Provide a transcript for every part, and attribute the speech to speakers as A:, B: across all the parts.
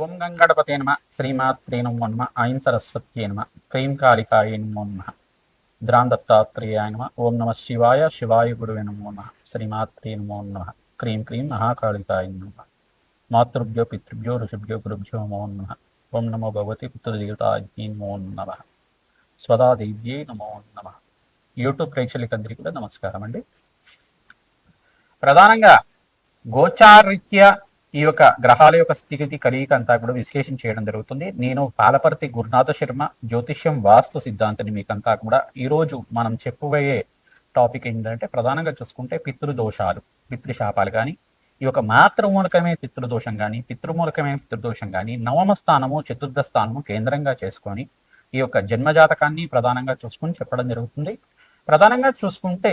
A: ఓం గంగణపతే నమ. శ్రీమాత్రే నమో నమ. ఐం సరస్వత్యే నమ. క్రీం కాళికాయ నమో నమ. ద్రాం దత్తాత్రేయాయ నమ. ఓం నమ శివాయ శివాయ గురువే నమో నమ. శ్రీమాత్రే నమో నమ. క్రీం క్రీం మహాకాళికాయ నమ మాతృభ్యో పితృభ్యో ఋషిభ్యో గురుభ్యో నమో నమ. ఓం నమో భగవతి పితృదేవతాజ్ఞే నమో నమ. స్వదాదేవ్యే నమో నమ. యూట్యూబ్ ప్రేక్షకులందరికీ కూడా నమస్కారం అండి. ప్రధానంగా గోచారీత్యా ఈ యొక్క గ్రహాల యొక్క స్థితిగతి కలియిక అంతా కూడా విశ్లేషణ చేయడం జరుగుతుంది. నేను పాలపర్తి గురునాథ శర్మ జ్యోతిష్యం వాస్తు సిద్ధాంతిని మీకంతా కూడా ఈరోజు మనం చెప్పబోయే టాపిక్ ఏంటంటే ప్రధానంగా చూసుకుంటే పితృదోషాలు పితృశాపాలు కానీ ఈ యొక్క మాతృమూలకమే పితృదోషం కానీ పితృమూలకమే పితృదోషం కానీ నవమ స్థానము చతుర్థ స్థానము కేంద్రంగా చేసుకొని ఈ యొక్క జన్మజాతకాన్ని ప్రధానంగా చూసుకొని చెప్పడం జరుగుతుంది. ప్రధానంగా చూసుకుంటే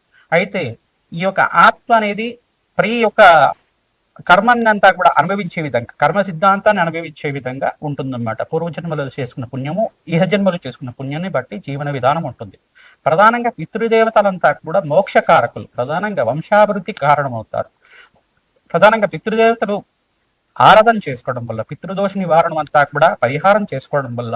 A: అయితే ఈ యొక్క ఆత్మ అనేది ప్రతి యొక్క కర్మాన్ని అంతా కూడా అనుభవించే విధంగా కర్మ సిద్ధాంతాన్ని అనుభవించే విధంగా ఉంటుందన్నమాట. పూర్వజన్మలో చేసుకున్న పుణ్యము ఇహ జన్మలో చేసుకున్న పుణ్యాన్ని బట్టి జీవన విధానం ఉంటుంది. ప్రధానంగా పితృదేవతలంతా కూడా మోక్షకారకులు ప్రధానంగా వంశాభివృద్ధి కారణమవుతారు. ప్రధానంగా పితృదేవతలు ఆరాధన చేసుకోవడం వల్ల పితృదోష నివారణ అంతా కూడా పరిహారం చేసుకోవడం వల్ల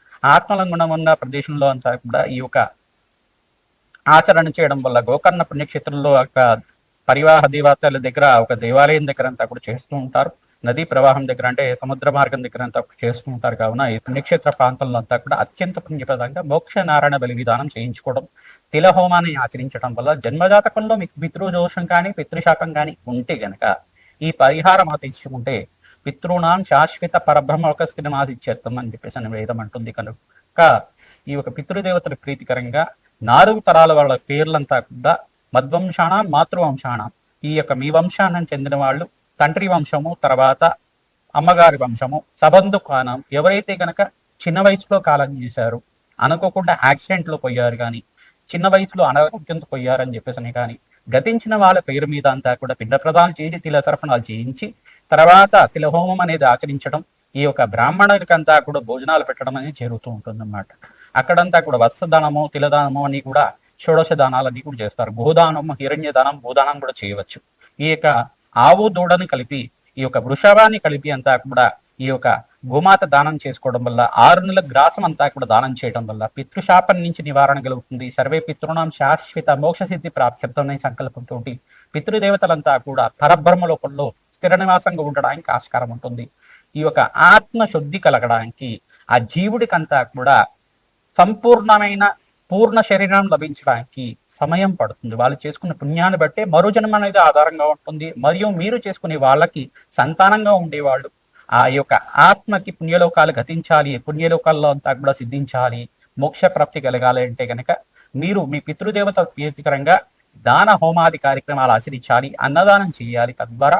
A: ఆత్మలింగం ఉన్న ప్రదేశంలో అంతా కూడా ఈ యొక్క ఆచరణ చేయడం వల్ల గోకర్ణ పుణ్యక్షేత్రంలో ఒక పరివాహ దేవతల దగ్గర ఒక దేవాలయం దగ్గర అంతా కూడా చేస్తూ ఉంటారు. నదీ ప్రవాహం దగ్గర అంటే సముద్ర మార్గం దగ్గర అంతా చేస్తూ ఉంటారు. కావున ఈ పుణ్యక్షేత్ర ప్రాంతంలో అంతా కూడా అత్యంత పుణ్యప్రదంగా మోక్ష నారాయణ బలి విధానం చేయించుకోవడం తిల హోమాన్ని ఆచరించడం వల్ల జన్మజాతకంలో మీకు పితృదోషం కానీ పితృశాపం కానీ ఉంటే గనక ఈ పరిహారం ఆచరించుకుంటే పితృణాం శాశ్వత పరబ్రహ్మ ఒక స్థితిమాదిచ్చేత్తం అని చెప్పేసి అని వేదం అంటుంది కనుక. ఈ యొక్క పితృదేవతల ప్రీతికరంగా నాలుగు తరాల వాళ్ళ పేర్లంతా కూడా మద్వంశాణ మాతృవంశాణ ఈ యొక్క మీ వంశానం చెందిన వాళ్ళు తండ్రి వంశము తర్వాత అమ్మగారి వంశము సబంధు కానం ఎవరైతే గనక చిన్న వయసులో కాలం చేశారు అనుకోకుండా యాక్సిడెంట్లో పోయారు కానీ చిన్న వయసులో అనారోగ్యంతో పోయారని చెప్పేసి కానీ గతించిన వాళ్ళ పేరు మీద అంతా కూడా పిండ ప్రదానం చేసి తిల తర్పణాలు చేయించి తర్వాత తిలహోమం అనేది ఆచరించడం ఈ యొక్క బ్రాహ్మణులకంతా కూడా భోజనాలు పెట్టడం అనేది జరుగుతూ ఉంటుంది అన్నమాట అక్కడంతా కూడా వత్సదానము తిలదానము అని కూడా షోడశ దానాలన్నీ కూడా చేస్తారు. గోదానము హిరణ్య దానం భూదానం కూడా చేయవచ్చు. ఈ యొక్క ఆవు దూడని కలిపి ఈ యొక్క వృషభాన్ని కలిపి అంతా కూడా ఈ యొక్క గోమాత దానం చేసుకోవడం వల్ల ఆరు నెలల గ్రాసం అంతా కూడా దానం చేయడం వల్ల పితృశాపం నుంచి నివారణ కలుగుతుంది. సర్వే పితృణం శాశ్వత మోక్ష సిద్ధి ప్రాప్త్యర్థం సంకల్పంతో పితృదేవతలంతా కూడా పరబ్రహ్మ లోపంలో స్థిర నివాసంగా ఉండడానికి ఆస్కారం ఉంటుంది. ఈ యొక్క ఆత్మ శుద్ధి కలగడానికి ఆ జీవుడికంతా కూడా సంపూర్ణమైన పూర్ణ శరీరం లభించడానికి సమయం పడుతుంది. వాళ్ళు చేసుకున్న పుణ్యాన్ని బట్టే మరో జన్మ అనేది ఆధారంగా ఉంటుంది. మరియు మీరు చేసుకునే వాళ్ళకి సంతానంగా ఉండేవాళ్ళు ఆ యొక్క ఆత్మకి పుణ్యలోకాలు గతించాలి పుణ్యలోకాల్లో అంతా కూడా సిద్ధించాలి మోక్ష ప్రాప్తి కలగాలి అంటే కనుక మీరు మీ పితృదేవత ప్రీతికరంగా దాన హోమాది కార్యక్రమాలు ఆచరించాలి అన్నదానం చేయాలి తద్వారా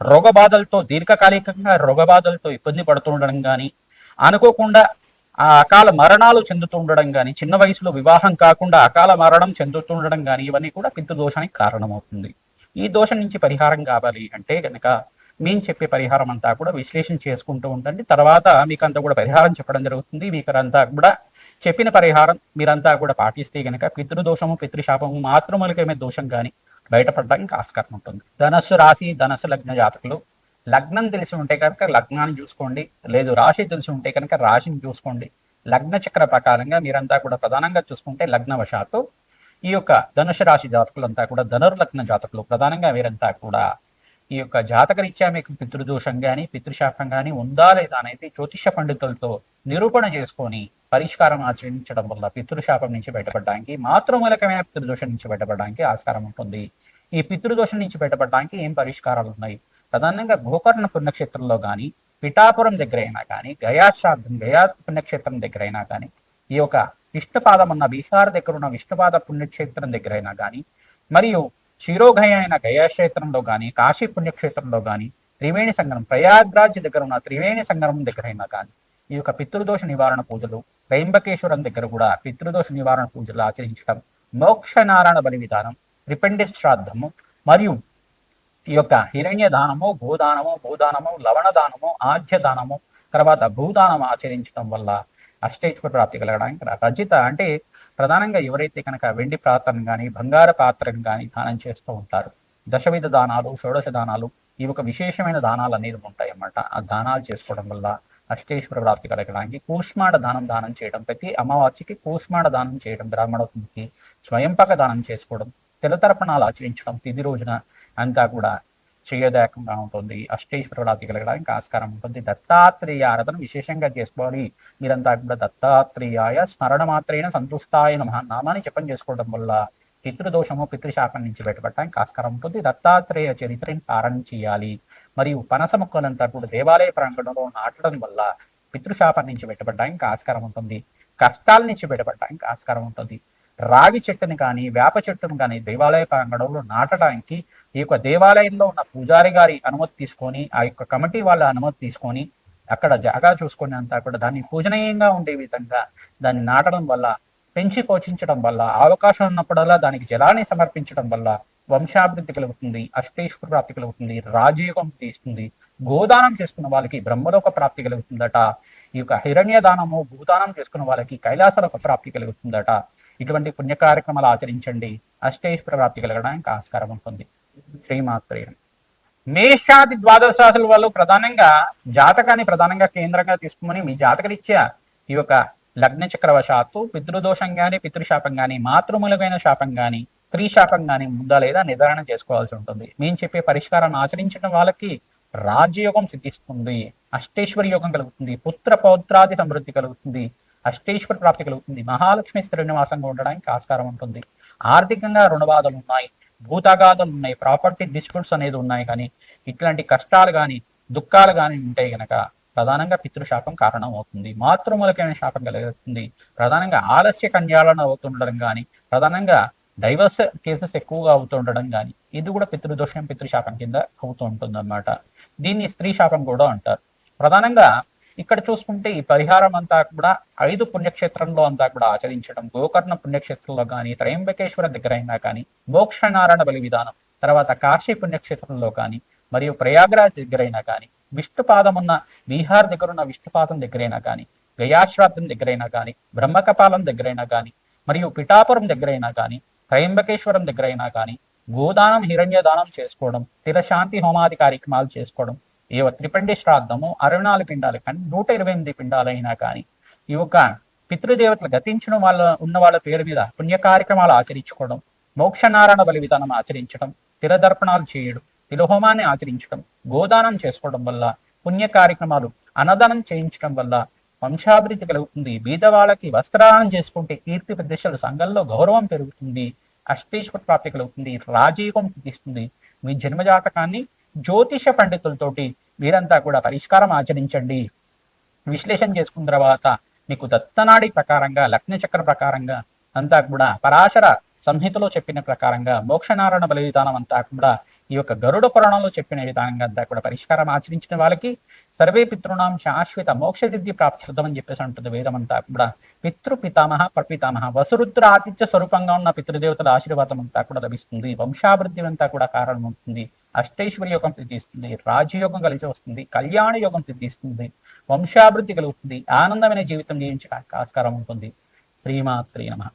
A: రోగబాధలతో దీర్ఘకాలికంగా రోగబాధలతో ఇబ్బంది పడుతుండడం కానీ అనుకోకుండా ఆ అకాల మరణాలు చెందుతుండడం కానీ చిన్న వయసులో వివాహం కాకుండా అకాల మరణం చెందుతుండడం కానీ ఇవన్నీ కూడా దోషానికి కారణమవుతుంది. ఈ దోషం నుంచి పరిహారం కావాలి అంటే కనుక మేము చెప్పే పరిహారం అంతా కూడా విశ్లేషణ చేసుకుంటూ ఉండండి. తర్వాత మీకు అంతా కూడా పరిహారం చెప్పడం జరుగుతుంది. మీకు అంతా కూడా చెప్పిన పరిహారం మీరంతా కూడా పాటిస్తే కనుక పితృదోషము పితృశాపము మాతృమూలికమే దోషం కానీ బయటపడడానికి ఆస్కారం ఉంటుంది. ధనస్సు రాశి ధనస్సు లగ్న జాతకులు. లగ్నం తెలిసి ఉంటే కనుక లగ్నాన్ని చూసుకోండి. లేదు రాశి తెలిసి ఉంటే కనుక రాశిని చూసుకోండి. లగ్న చక్ర ప్రకారంగా మీరంతా కూడా ప్రధానంగా చూసుకుంటే లగ్నవశాత్తు ఈ యొక్క ధనుష రాశి జాతకులంతా కూడా ధనుర్లగ్న జాతకులు ప్రధానంగా వీరంతా కూడా ఈ యొక్క జాతకరీత్యా మీకు పితృదోషం కానీ పితృశాపం కానీ ఉందా లేదా అనేది జ్యోతిష పండితులతో నిరూపణ చేసుకొని పరిష్కారం ఆచరించడం వల్ల పితృశాపం నుంచి బయటపడడానికి మాతృమూలకమైన పితృదోషం నుంచి బయటపడడానికి ఆస్కారం ఉంటుంది. ఈ పితృదోషం నుంచి బయటపడడానికి ఏం పరిష్కారాలు ఉన్నాయి? ప్రధానంగా గోకర్ణ పుణ్యక్షేత్రంలో కానీ పిఠాపురం దగ్గర అయినా కానీ గయాశ్రాద్ధం గయా పుణ్యక్షేత్రం దగ్గర అయినా కానీ ఈ యొక్క విష్ణుపాదం ఉన్న బీహార్ దగ్గర ఉన్న విష్ణుపాద పుణ్యక్షేత్రం దగ్గర అయినా కానీ మరియు శిరోఘయ అయిన గయాక్షేత్రంలో కానీ కాశీ పుణ్యక్షేత్రంలో కానీ త్రివేణి సంగమం ప్రయాగ్రాజ్ దగ్గర ఉన్న త్రివేణి సంగమం దగ్గర అయినా కానీ ఈ యొక్క పితృదోష నివారణ పూజలు త్రయంబకేశ్వరం దగ్గర కూడా పితృదోష నివారణ పూజలు ఆచరించడం మోక్ష నారాయణ బలి విధానం త్రిపండి శ్రాద్ధము మరియు ఈ యొక్క హిరణ్య దానము భూదానము భూదానము లవణ దానము ఆజ్య దానము తర్వాత భూదానం ఆచరించడం వల్ల అష్టైశ్వర ప్రాప్తి కలగడానికి రచిత అంటే ప్రధానంగా ఎవరైతే కనుక వెండి పాత్రను కానీ బంగార పాత్రను కానీ దానం చేస్తూ ఉంటారు. దశవిధ దానాలు షోడశ దానాలు ఈ ఒక విశేషమైన దానాలు అనేది ఉంటాయి అన్నమాట ఆ దానాలు చేసుకోవడం వల్ల అష్టేశ్వర ప్రాప్తి కలగడానికి కూష్మాడ దానం దానం చేయడం ప్రతి అమావాస్యకి కూష్మాడ దానం చేయడం బ్రాహ్మణోత్మకి స్వయంపక దానం చేసుకోవడం తిలతర్పణాలు ఆచరించడం తిది రోజున అంతా కూడా చేయదాయకంగా ఉంటుంది. అష్టేశ్వర ప్రాప్తి కలగడానికి ఆస్కారం ఉంటుంది. దత్తాత్రేయ ఆరాధన విశేషంగా చేసుకోవాలి. మీరంతా కూడా దత్తాత్రేయాయ స్మరణ మాత్రైన సంతుష్టాయ నమ నామాన్ని జపం చేసుకోవడం వల్ల పితృదోషము పితృశాపం నుంచి బయటపడడానికి ఆస్కారం ఉంటుంది. దత్తాత్రేయ చరిత్రని పారాయణ చేయాలి. మరియు పనస మొక్కలంతా కూడా దేవాలయ ప్రాంగణంలో నాటడం వల్ల పితృశాపం నుంచి బయటపడడానికి ఆస్కారం ఉంటుంది. కష్టాల నుంచి బయటపడడానికి ఆస్కారం ఉంటుంది. రాగి చెట్టుని కానీ వేప చెట్టును కానీ దేవాలయ ప్రాంగణంలో నాటడానికి ఈ యొక్క దేవాలయంలో ఉన్న పూజారి గారి అనుమతి తీసుకొని ఆ యొక్క కమిటీ వాళ్ళ అనుమతి తీసుకొని అక్కడ జాగా చూసుకుని అంతా కూడా దాన్ని పూజనీయంగా ఉండే విధంగా దాన్ని నాటడం వల్ల పెంచి పోషించడం వల్ల అవకాశం ఉన్నప్పుడల్లా దానికి జలాన్ని సమర్పించడం వల్ల వంశాభివృద్ధి కలుగుతుంది అష్టేశ్వర ప్రాప్తి కలుగుతుంది రాజయోగం తీస్తుంది గోదానం చేసుకున్న వాళ్ళకి బ్రహ్మలోక ప్రాప్తి కలుగుతుందట. ఈ యొక్క హిరణ్య దానము భూదానం చేసుకున్న వాళ్ళకి కైలాసలోక ప్రాప్తి కలుగుతుందట. ఇటువంటి పుణ్య కార్యక్రమాలు ఆచరించండి. అష్టేశ్వర ప్రాప్తి కలగడానికి ఆస్కారం ఉంటుంది. శ్రీమాత్రేయం మేషాది ద్వాదశ రాశుల వాళ్ళు ప్రధానంగా జాతకాన్ని ప్రధానంగా కేంద్రంగా తీసుకుని మీ జాతకరీత్యా ఈ యొక్క లగ్న చక్రవశాత్తు పితృదోషం గాని పితృశాపం గాని మాతృమూలమైన శాపం గాని స్త్రీ శాపం గాని ఉందా లేదా నిర్ధారణ చేసుకోవాల్సి ఉంటుంది. మేము చెప్పే పరిష్కారాన్ని ఆచరించిన వాళ్ళకి రాజ్యయోగం సిద్ధిస్తుంది అష్టేశ్వరి యోగం కలుగుతుంది పుత్ర పౌత్రాది సమృద్ధి కలుగుతుంది అష్టేశ్వర ప్రాప్తి కలుగుతుంది మహాలక్ష్మి స్థిర నివాసంగా ఉండడానికి ఆస్కారం ఉంటుంది. ఆర్థికంగా రుణబాధలు ఉన్నాయి భూతగాథలు ఉన్నాయి ప్రాపర్టీ డిస్ప్యూట్స్ అనేది ఉన్నాయి కానీ ఇట్లాంటి కష్టాలు కానీ దుఃఖాలు కానీ ఉంటే గనక ప్రధానంగా పితృశాపం కారణం అవుతుంది. మాతృమూలకమైన శాపం కలుగుతుంది. ప్రధానంగా ఆలస్య కన్యాలను అవుతుండడం కానీ ప్రధానంగా డైవర్స్ కేసెస్ ఎక్కువగా అవుతుండడం కానీ ఇది కూడా పితృదోషం పితృశాపం కింద అవుతూ ఉంటుంది అనమాట దీన్ని స్త్రీ శాపం కూడా అంటారు. ప్రధానంగా ఇక్కడ చూసుకుంటే ఈ పరిహారం అంతా కూడా ఐదు పుణ్యక్షేత్రంలో అంతా కూడా ఆచరించడం గోకర్ణ పుణ్యక్షేత్రంలో కానీ త్రయంబకేశ్వర దగ్గర అయినా కానీ మోక్షనారాయణ బలి విధానం తర్వాత కాశీ పుణ్యక్షేత్రంలో కానీ మరియు ప్రయాగరాజ్ దగ్గరైనా కానీ విష్ణుపాదం ఉన్న బీహార్ దగ్గర ఉన్న విష్ణుపాదం దగ్గరైనా కానీ గయాశ్రాద్ధం దగ్గరైనా కానీ బ్రహ్మకపాలం దగ్గరైనా కానీ మరియు పిఠాపురం దగ్గరైనా కానీ త్రయంబకేశ్వరం దగ్గరైనా కానీ గోదానం హిరణ్య దానం చేసుకోవడం తిరశాంతి హోమాది కార్యక్రమాలు చేసుకోవడం ఏ త్రిపండి శ్రాద్ధము అరవై నాలుగు పిండాలు కానీ నూట ఇరవై ఎనిమిది పిండాలైనా కానీ ఈ యొక్క పితృదేవతలు గతించిన వాళ్ళ ఉన్న వాళ్ళ పేరు మీద పుణ్య కార్యక్రమాలు ఆచరించుకోవడం మోక్షనారాయణ బలి విధానం ఆచరించడం తిరదర్పణాలు చేయడం తిలహోమాన్ని ఆచరించడం గోదానం చేసుకోవడం వల్ల పుణ్య కార్యక్రమాలు అన్నదానం చేయించడం వల్ల వంశాభివృద్ధి కలుగుతుంది. బీదవాళ్ళకి వస్త్రాలను చేసుకుంటే కీర్తి ప్రదేశాలు సంఘంలో గౌరవం పెరుగుతుంది. అష్టేశ్వర ప్రాప్తి కలుగుతుంది. రాజయోగం తీస్తుంది మీ జన్మజాతకాన్ని జ్యోతిష పండితులతోటి మీరంతా కూడా పరిష్కారం ఆచరించండి. విశ్లేషణ చేసుకున్న తర్వాత మీకు దత్తనాడి ప్రకారంగా లగ్న చక్ర ప్రకారంగా అంతా కూడా పరాశర సంహితలో చెప్పిన ప్రకారంగా మోక్షనారాయణ బలి విధానం అంతా కూడా ఈ యొక్క గరుడ పురాణంలో చెప్పిన విధంగా అంతా కూడా పరిష్కారం ఆచరించిన వాళ్ళకి సర్వే పితృణాం శాశ్వత మోక్షసిద్ధి ప్రాప్తిర్థం అని చెప్పేసి ఉంటుంది వేదం అంతా కూడా. పితృ పితామహ ప్రపితామహ వసురుద్ర ఆతిథ్య స్వరూపంగా ఉన్న పితృదేవతల ఆశీర్వాదం అంతా కూడా లభిస్తుంది. వంశాభివృద్ధి అంతా కూడా కారణం ఉంటుంది. అష్టైశ్వర్య యోగం సిద్ధిస్తుంది. రాజయోగం కలిసి వస్తుంది. కళ్యాణ యోగం సిద్ధిస్తుంది. వంశాభివృద్ధి కలుగుతుంది. ఆనందమైన జీవితం జీవించడానికి ఆస్కారం ఉంటుంది. శ్రీమాత్రి నమ.